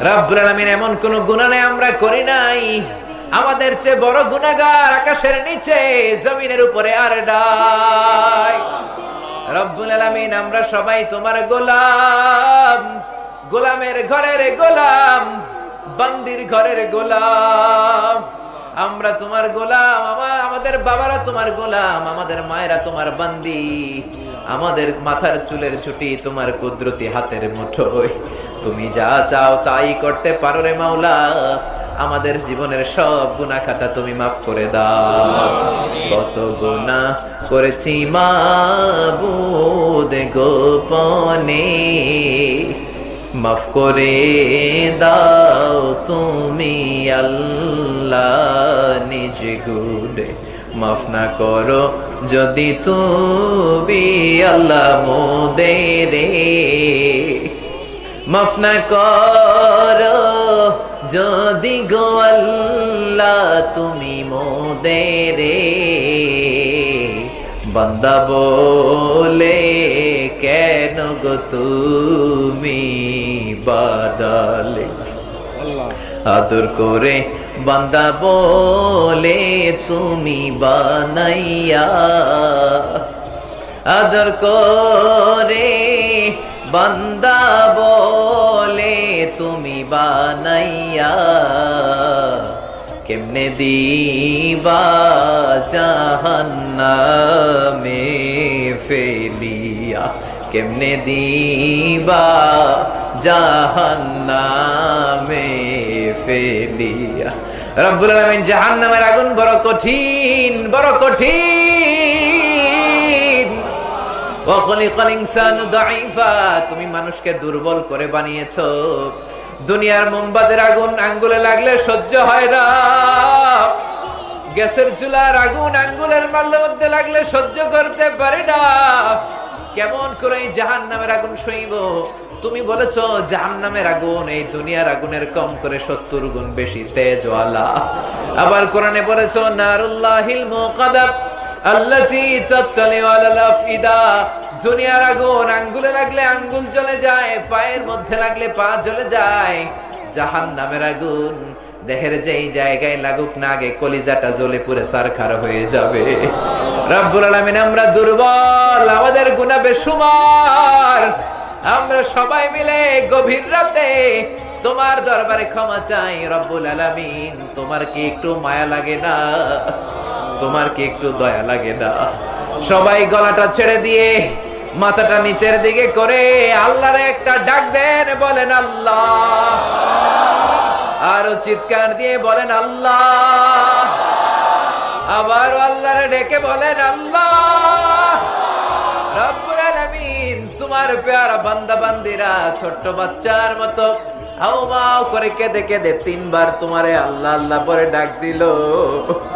রব্বুল আলামিন এমন কোন গুনাহ নাই আমরা করি নাই। আমাদের চেয়ে বড় গুনাহগার আকাশের নিচে, জমিনের উপরে আর ডাই রব্বুল আলামিন, আমরা সবাই তোমার গোলাম। গোলামের ঘরের গোলাম, বান্দির ঘরের গোলাম। আমরা তোমার গোলাম, আমা- আমাদের বাবারা তোমার গোলাম, আমাদের মায়েরা তোমার বান্দি। আমাদের মাথার চুলের ছুটি তোমার কুদরতি হাতের মুঠোয়। তুমি যা চাও তাই করতে পারো রে মাওলা। আমাদের জীবনের সব গুনাহ খাতা তুমি মাফ করে দাও। কত গুনাহ করেছি মাবুদ গোপনে। মাফ করে দাও তুমি আল্লাহ নিজ গুডে মাফ না করো যদি তুমি আল্লাহ মোদেরে মাফ না করো, যদি গো আল্লাহ তুমি মোদেরে বান্দা বলে, কেন গো তুমি বাদালে? আদর করে বান্দা বলে, তুমি বানাইয়া আদর করে বান্দা বলে তুমি বানাইয়া কেমনে দিবা জাহান্নামে ফেলিয়া? কেমনে দিবা জাহান্নামে ফেলিয়া? রব্বুল আলামিন জাহান্নামের আগুন বড় কঠিন বড় কঠিন। তুমি মানুষকে দুর্বল করে বানিয়েছ। দুনিয়ার মোমবাতের আগুন আঙ্গুলে লাগলে সহ্য হয় না। গ্যাসের চুলার আগুন আঙ্গুলের মাল্লের মধ্যে লাগলে সহ্য করতে পারে না। কেমন করে এই জাহান নামের আগুন সইব? তুমি বলেছ জাহান নামের আগুন, এই দুনিয়ার আগুনের কম করে সত্তর গুণ বেশি তেজওয়ালা। আবার কোরআনে বলেছ, নারুল্লাহিল মুকাদাব। আল্লাতি আফইদা দুনিয়ার আগুন, আঙ্গুলে লাগলে আঙ্গুল জ্বলে যায়, পায়ের মধ্যে লাগলে পা জ্বলে যায়। জাহান্নামের আগুন, দেহের যেই জায়গায় লাগুক না আগে কলিজাটা জ্বলে পুরে সারখার হয়ে যাবে। রব্বুল আলামিন, আমরা দুর্বল, আমাদের গুনাহ বেসুমার আমরা সবাই মিলে গভীর রাতে তোমার দরবারে ক্ষমা চাই, রব্বুল আলামিন। তোমার কি একটু মায়া লাগে না? তোমার কি একটু দয়া লাগে না। সবাই গলাটা ছেড়ে দিয়ে, মাথাটা নিচের দিকে করে আল্লাহরে একটা ডাক দেন, বলেন আল্লাহ। আরও চিৎকার দিয়ে বলেন আল্লাহ। আবার আল্লাহরে ডেকে বলেন আল্লাহ। তোমার পেয়ারা বান্দা বান্দিরা ছোট্ট বাচ্চার মতো হাউ মাউ করে কেঁদে কেঁদে তিনবার তোমারে আল্লাহ আল্লাহ পরে ডাক দিল।